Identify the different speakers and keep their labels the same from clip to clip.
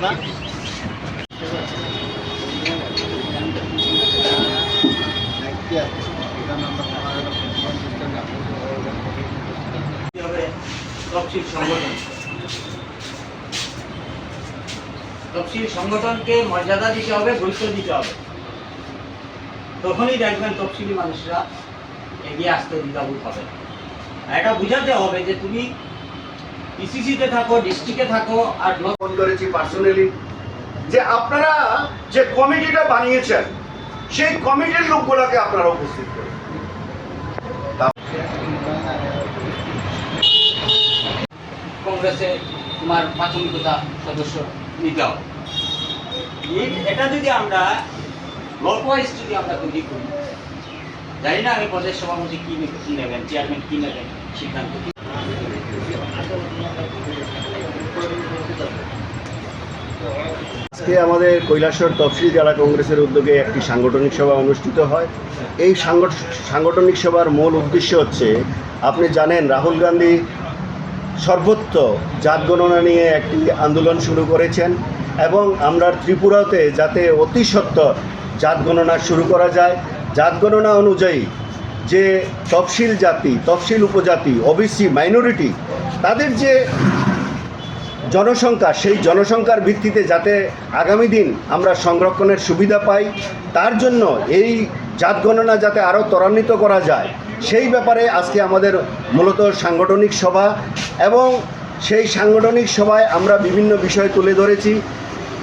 Speaker 1: না
Speaker 2: তফসিল সংগঠনকে মর্যাদা দিতে হবে, গুরুত্ব দিতে হবে। তখনই দেখবেন তফসিলি মানুষরা এগিয়ে আসতে দ্বিধাবোধ হবে। এটা বুঝাতে হবে যে তুমি পিসিসিতে থাকো ডিস্ট্রিক্টে থাকো আর
Speaker 3: ফোন করেছি পার্সোনালি যে আপনারা যে কমিটিটা বানিয়েছেন সেই কমিটির লোকগুলোকে আপনারা উপস্থিত করুন।
Speaker 2: কংগ্রেসে তোমার প্রাথমিকতা সদস্য নিতে হবে এটা যদি আমরা ব্লক ওয়াইজ যদি আমরা তৈরি করি জানি না আমি প্রদেশ সভাপতি কী নেবেন চেয়ারম্যান কী নেবেন সিদ্ধান্ত কী
Speaker 3: আজকে আমাদের কৈলাসর তফসিল জেলা কংগ্রেসের উদ্যোগে একটি সাংগঠনিক সভা অনুষ্ঠিত হয়। এই সাংগঠ- সাংগঠনিক সভার মূল উদ্দেশ্য হচ্ছে, আপনি জানেন রাহুল গান্ধী সর্বত্র জাত গণনা নিয়ে একটি আন্দোলন শুরু করেছেন এবং আমরা ত্রিপুরাতে যাতে অতি সত্বর জাত গণনা শুরু করা যায়। জাত গণনা অনুযায়ী যে তফসিল জাতি, তফসিল উপজাতি, ওবিসি, মাইনরিটি, তাদের যে জনসংখ্যা, সেই জনসংখ্যার ভিত্তিতে যাতে আগামী দিন আমরা সংরক্ষণের সুবিধা পাই, তার জন্য এই জাত গণনা যাতে আরও ত্বরান্বিত করা যায়, সেই ব্যাপারে আজকে আমাদের মূলত সাংগঠনিক সভা এবং সেই সাংগঠনিক সভায় আমরা বিভিন্ন বিষয় তুলে ধরেছি,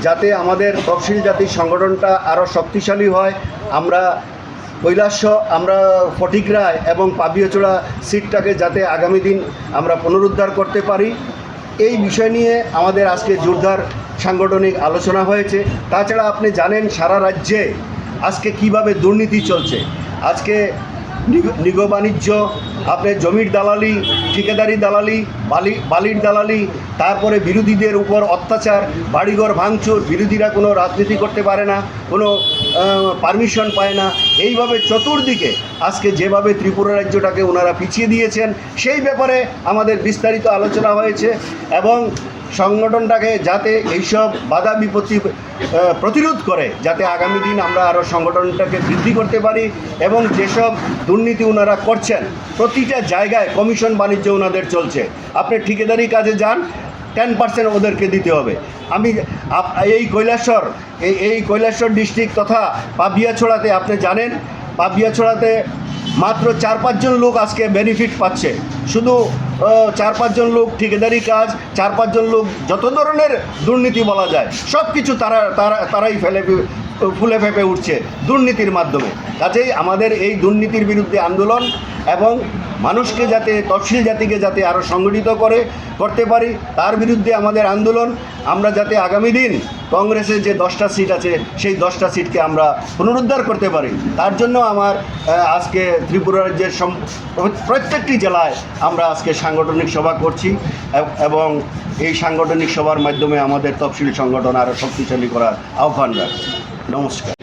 Speaker 3: যাতে আমাদের তফসিল জাতির সংগঠনটা আরও শক্তিশালী হয়। আমরা কৈলাস, আমরা ফটিক রায় এবং পাবিয়াচোড়া সিটটাকে যাতে আগামী দিন আমরা পুনরুদ্ধার করতে পারি। এই বিষয় নিয়ে আমাদের আজকে জোরদার সাংগঠনিক আলোচনা হয়েছে। তাছাড়া আপনি জানেন সারা রাজ্যে আজকে কীভাবে দুর্নীতি চলছে। আজকে নিগ- বাণিজ্য আপনার জমির দালালি, ঠিকাদারি দালালি, বালি, বালির দালালি, তারপরে বিরোধীদের উপর অত্যাচার, বাড়িঘর ভাঙচুর, বিরোধীরা কোনো রাজনীতি করতে পারে না, কোনো পারমিশন পায় না। এইভাবে চতুর্দিকে আজকে যেভাবে ত্রিপুরা রাজ্যটাকে ওনারা পিছিয়ে দিয়েছেন, সেই ব্যাপারে আমাদের বিস্তারিত আলোচনা হয়েছে এবং সংগঠনটাকে যাতে এইসব বাধা বিপত্তি প্রতিরোধ করে, যাতে আগামী দিন আমরা আরও সংগঠনটাকে বৃদ্ধি করতে পারি এবং যেসব দুর্নীতি ওনারা করছেন, প্রতিটা জায়গায় কমিশন বাণিজ্য ওনাদের চলছে। আপনি ঠিকাদারি কাজে যান টেন পার্সেন্ট ওদেরকে দিতে হবে। আমি এই কৈলাসর, এই এই কৈলাসর ডিস্ট্রিক্ট তথা পাবিয়াছড়াতে আপনি জানেন পাবিয়াছড়াতে মাত্র চার পাঁচজন লোক আজকে বেনিফিট পাচ্ছে। শুধু চার পাঁচজন লোক ঠিকাদারি কাজ চার পাঁচজন লোক যত ধরনের দুর্নীতি বলা যায় সব কিছু তারা তারা, তারাই ফেলে, ফুলে ফেপে উঠছে দুর্নীতির মাধ্যমে। কাজেই আমাদের এই দুর্নীতির বিরুদ্ধে আন্দোলন এবং মানুষকে যাতে, তফসিল জাতিকে যাতে আরও সংগঠিত করে, করতে পারি, তার বিরুদ্ধে আমাদের আন্দোলন। আমরা যাতে আগামী দিন কংগ্রেসের যে দশটা সিট আছে, সেই দশটা সিটকে আমরা পুনরুদ্ধার করতে পারি। তার জন্য আমার আজকে ত্রিপুরা রাজ্যের প্রত্যেকটি জেলায় আমরা আজকে সাংগঠনিক সভা করছি এবং এই সাংগঠনিক সভার মাধ্যমে আমাদের তফসিল সংগঠন আরও শক্তিশালী করার আহ্বান রাখছি নমস্কার।